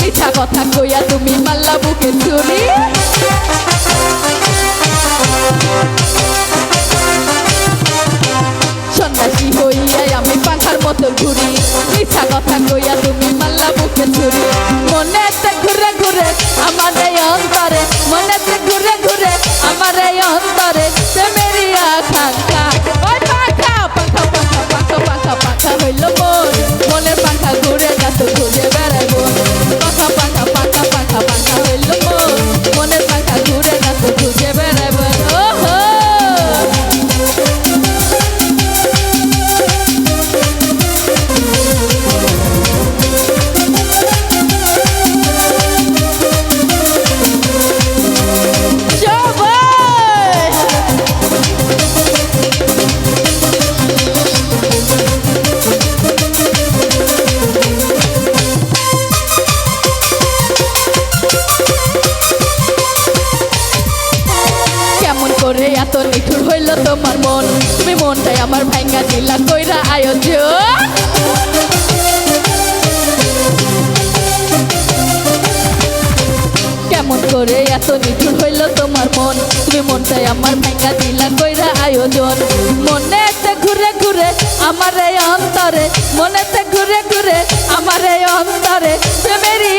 মিথ্যা কথা কইয়া তুমি মাল্লা বুকে চুরি। সন্ন্যাসী হইয়া আমি পাখার মতো ঘুরি। মিঠা কথা কইয়া তুমি মাল্লা বুকে চুরি। মনেতে ঘুরে ঘুরে, আমাদের অন্তরে মনেতে ঘুরে আমার ভাঙ্গা দিলা কইরা আয়োজন কেমন করে এত নিঠুর হইল তোমার মন? তুমি মনটাই আমার ভাঙ্গা দিলা, কইরা আয়োজন মনেতে ঘুরে ঘুরে আমার এই অন্তরে মনেতে ঘুরে ঘুরে আমার এই অন্তরে, প্রেমেরই